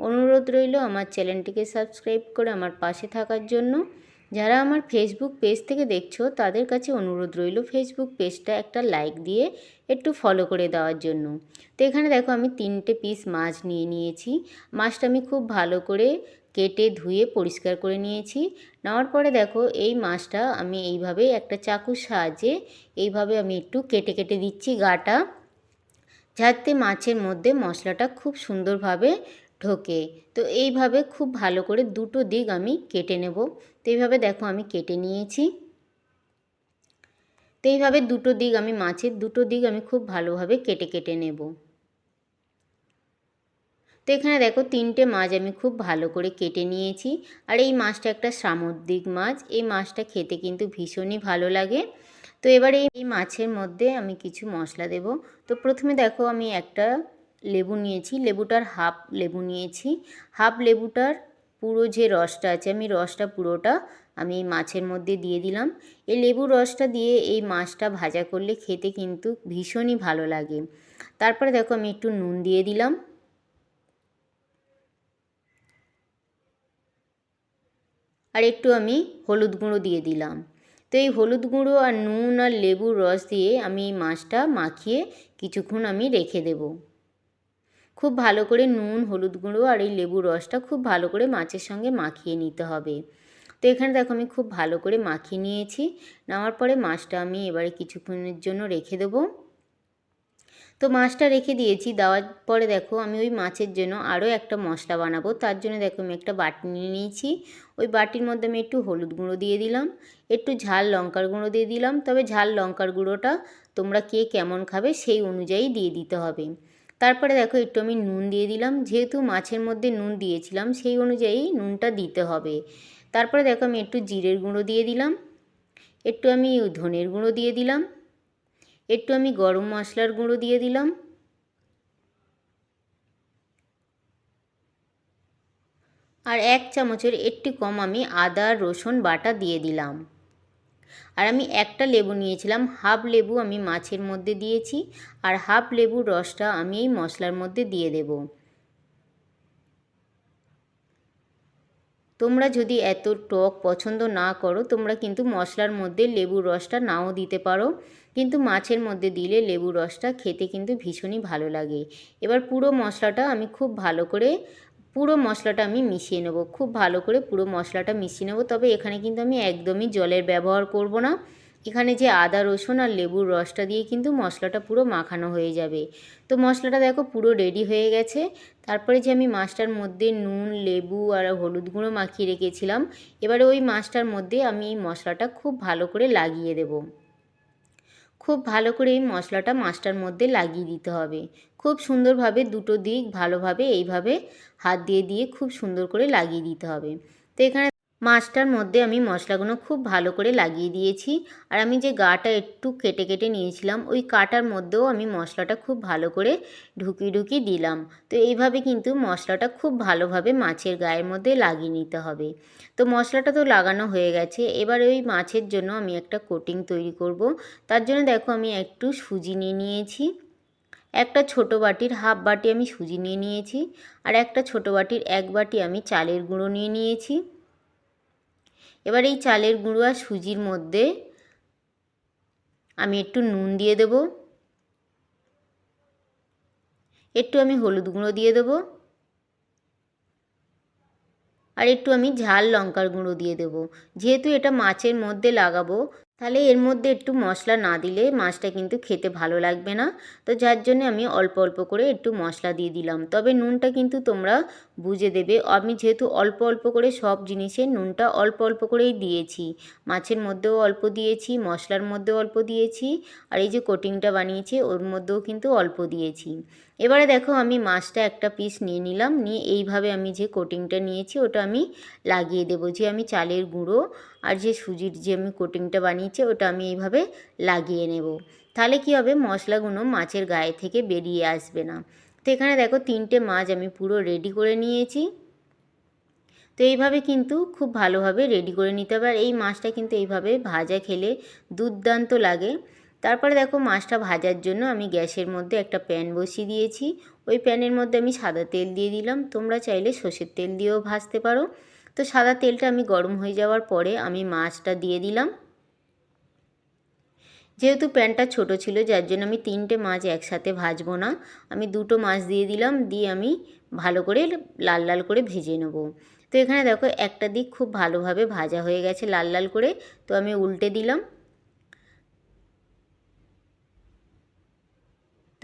অনুরোধ রইল আমার চ্যানেলটিকে সাবস্ক্রাইব করে আমার পাশে থাকার জন্য। যারা আমার ফেসবুক পেজ থেকে দেখছ, তাদের কাছে অনুরোধ রইল ফেসবুক পেজটা একটা লাইক দিয়ে একটু ফলো করে দেওয়ার জন্য। তো এখানে দেখো আমি তিনটে পিস মাছ নিয়ে নিয়েছি। মাছটা আমি খুব ভালো করে কেটে ধুয়ে পরিষ্কার করে নিয়েছি। নেওয়ার পরে দেখো এই মাছটা আমি এইভাবে একটা চাকুর সাহায্যে এইভাবে আমি একটু কেটে কেটে দিচ্ছি গাটা, যাতে মাছের মধ্যে মশলাটা খুব সুন্দরভাবে ঢোকে। তো এইভাবে খুব ভালো করে দুটো দিক আমি কেটে নেব। তো এইভাবে দেখো আমি কেটে নিয়েছি। তো এইভাবে দুটো দিক আমি মাছের দুটো দিক আমি খুব ভালোভাবে কেটে কেটে নেব। তো এখানে দেখো তিনটে মাছ আমি খুব ভালো করে কেটে নিয়েছি। আর এই মাছটা একটা সামুদ্রিক মাছ। এই মাছটা খেতে কিন্তু ভীষণই ভালো লাগে। তো এবারে এই মাছের মধ্যে আমি কিছু মশলা দেব। তো প্রথমে দেখো আমি একটা লেবু নিয়েছি, লেবুটার হাফ লেবু নিয়েছি। হাফ লেবুটার পুরো যে রসটা আছে, আমি রসটা পুরোটা আমি মাছের মধ্যে দিয়ে দিলাম। এই লেবুর রসটা দিয়ে এই মাছটা ভাজা করলে খেতে কিন্তু ভীষণই ভালো লাগে। তারপরে দেখো আমি একটু নুন দিয়ে দিলাম। আর একটু আমি হলুদ গুঁড়ো দিয়ে দিলাম। তো এই হলুদ গুঁড়ো আর নুন আর লেবুর রস দিয়ে আমি মাছটা মাখিয়ে কিছুক্ষণ আমি রেখে দেবো। খুব ভালো করে নুন, হলুদ গুঁড়ো আর এই লেবুর রসটা খুব ভালো করে মাছের সঙ্গে মাখিয়ে নিতে হবে। তো এখানে দেখো আমি খুব ভালো করে মাখিয়ে নিয়েছি। নেওয়ার পরে মাছটা আমি এবারে কিছুক্ষণের জন্য রেখে দেবো। তো মাছটা রেখে দিয়েছি, দেওয়ার পরে দেখো আমি ওই মাছের জন্য আরও একটা মশলা বানাবো। তার জন্য দেখো আমি একটা বাটি নিয়ে নিয়েছি। ওই বাটির মধ্যে আমি একটু হলুদ গুঁড়ো দিয়ে দিলাম, একটু ঝাল লঙ্কার গুঁড়ো দিয়ে দিলাম। তবে ঝাল লঙ্কার গুঁড়োটা তোমরা কে কেমন খাবে সেই অনুযায়ী দিয়ে দিতে হবে। তারপরে দেখো, একটু আমি নুন দিয়ে দিলাম। যেহেতু মাছের মধ্যে নুন দিয়েছিলাম, সেই অনুযায়ী নুনটা দিতে হবে। তারপরে দেখো, আমি একটু জিরের গুঁড়ো দিয়ে দিলাম। একটু আমি ধনের গুঁড়ো দিয়ে দিলাম। একটু আমি গরম মশলার গুঁড়ো দিয়ে দিলাম। আর এক চামচের একটু কম আমি আদা, রসুন বাটা দিয়ে দিলাম। আর আমি একটা লেবু নিয়েছিলাম, হাফ লেবু আমি মাছের মধ্যে দিয়েছি আর হাফ লেবুর রসটা আমি এই মশলার মধ্যে দিয়ে দেব। তোমরা যদি এত টক পছন্দ না করো, তোমরা কিন্তু মশলার মধ্যে লেবুর রসটা নাও দিতে পারো। কিন্তু মাছের মধ্যে দিলে লেবুর রসটা খেতে কিন্তু ভীষণই ভালো লাগে। এবার পুরো মশলাটা আমি খুব ভালো করে পুরো মশলাটা আমি মিশিয়ে নেব। খুব ভালো করে পুরো মশলাটা মিশিয়ে নেব। তবে এখানে কিন্তু আমি একদমই জলের ব্যবহার করব না। এখানে যে আদা, রসুন আর লেবুর রসটা দিয়ে কিন্তু মশলাটা পুরো মাখানো হয়ে যাবে। তো মশলাটা দেখো পুরো রেডি হয়ে গেছে। তারপরে যে আমি মাছটার মধ্যে নুন, লেবু আর হলুদ গুঁড়ো মাখিয়ে রেখেছিলাম, এবারে ওই মাছটার মধ্যে আমি এই মশলাটা খুব ভালো করে লাগিয়ে দেব। খুব ভালো করে এই মশলাটা মাছটার মধ্যে লাগিয়ে দিতে হবে। খুব সুন্দরভাবে দুটো দিক ভালোভাবে এইভাবে হাত দিয়ে দিয়ে খুব সুন্দর করে লাগিয়ে দিতে হবে। তো এখানে মাছটার মধ্যে আমি মশলাগুলো খুব ভালো করে লাগিয়ে দিয়েছি। আর আমি যে গাটা একটু কেটে কেটে নিয়েছিলাম, ওই কাটার মধ্যেও আমি মশলাটা খুব ভালো করে ঢুকিয়ে ঢুকিয়ে দিলাম। তো এইভাবে কিন্তু মশলাটা খুব ভালোভাবে মাছের গায়ের মধ্যে লাগিয়ে নিতে হবে। তো মশলাটা তো লাগানো হয়ে গেছে, এবার ওই মাছের জন্য আমি একটা কোটিং তৈরি করব। তার জন্য দেখো আমি একটু সুজি নিয়ে নিয়েছি। একটা ছোট বাটির হাফ বাটি আমি সুজি নিয়ে নিয়েছি। আর একটা ছোট বাটির এক বাটি আমি চালের গুঁড়ো নিয়ে নিয়েছি। এবার এই চালের গুঁড়ো আর সুজির মধ্যে আমি একটু নুন দিয়ে দেব। একটু আমি হলুদ গুঁড়ো দিয়ে দেব। আর একটু আমি ঝাল লঙ্কার গুঁড়ো দিয়ে দেব। যেহেতু এটা মাছের মধ্যে লাগাবো তাহলে এর মধ্যে একটু মশলা না দিলে মাছটা কিন্তু খেতে ভালো লাগবে না। তো যার জন্য আমি অল্প অল্প করে একটু মশলা দিয়ে দিলাম। তবে নুনটা কিন্তু তোমরা বুঝে দেবে। আমি যেহেতু অল্প অল্প করে সব জিনিসে নুনটা অল্প অল্প করেই দিয়েছি। মাছের মধ্যেও অল্প দিয়েছি, মশলার মধ্যেও অল্প দিয়েছি। আর এই যে কোটিংটা বানিয়েছি, ওর মধ্যেও কিন্তু অল্প দিয়েছি। এবারে দেখো আমি মাছটা একটা পিস নিয়ে নিলাম, নিয়ে এইভাবে আমি যে কোটিংটা নিয়েছি ওটা আমি লাগিয়ে দেবো। যে আমি চালের গুঁড়ো আর যে সুজির যে আমি কোটিংটা বানিয়েছি ওটা আমি এইভাবে লাগিয়ে নেব। তাহলে কী হবে? মশলাগুলো মাছের গায়ে থেকে বেরিয়ে আসবে না। তো এখানে দেখো তিনটে মাছ আমি পুরো রেডি করে নিয়েছি। তো এইভাবে কিন্তু খুব ভালোভাবে রেডি করে নিতে হবে। আর এই মাছটা কিন্তু এইভাবে ভাজা খেলে দুর্দান্ত লাগে। তারপরে দেখো মাছটা ভাজার জন্য আমি গ্যাসের মধ্যে একটা প্যান বসিয়ে দিয়েছি। ওই প্যানের মধ্যে আমি সাদা তেল দিয়ে দিলাম। তোমরা চাইলে সর্ষের তেল দিয়েও ভাজতে পারো। তো সাদা তেলটা আমি গরম হয়ে যাওয়ার পরে আমি মাছটা দিয়ে দিলাম। যেহেতু প্যানটা ছোট ছিল, যার জন্য আমি তিনটে মাছ একসাথে ভাজবো না, আমি দুটো মাছ দিয়ে দিলাম, দিয়ে আমি ভালো করে লাল লাল করে ভেজে নেব। তো এখানে দেখো একটা দিক খুব ভালোভাবে ভাজা হয়ে গেছে লাল লাল করে। তো আমি উল্টে দিলাম।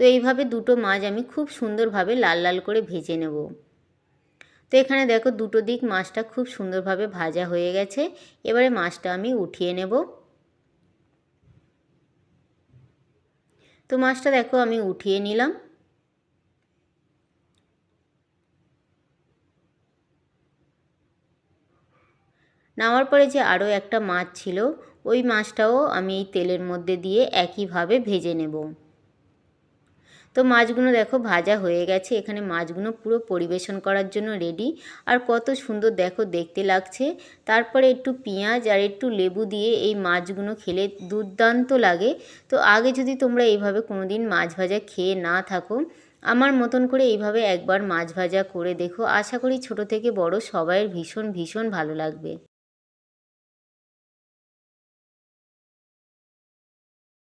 তো এইভাবে দুটো মাছ আমি খুব সুন্দরভাবে লাল লাল করে ভেজে নেব। তো এখানে দেখো দুটো দিক মাছটা খুব সুন্দরভাবে ভাজা হয়ে গেছে। এবারে মাছটা আমি উঠিয়ে নেব। তো মাছটা দেখো আমি উঠিয়ে নিলাম। নামার পরে যে আরও একটা মাছ ছিল, ওই মাছটাও আমি এই তেলের মধ্যে দিয়ে একইভাবে ভেজে নেব। তো মাছগুলো দেখো ভাজা হয়ে গেছে। এখানে মাছগুলো পুরো পরিবেশন করার জন্য রেডি আর কত সুন্দর দেখো দেখতে লাগছে। তারপরে একটু পেঁয়াজ আর একটু লেবু দিয়ে এই মাছগুলো খেলে দুর্দান্ত লাগে। তো আগে যদি তোমরা এইভাবে কোনো দিন মাছ ভাজা খেয়ে না থাকো, আমার মতন করে এইভাবে একবার মাছ ভাজা করে দেখো। আশা করি ছোট থেকে বড় সবাইয়ের ভীষণ ভীষণ ভালো লাগবে।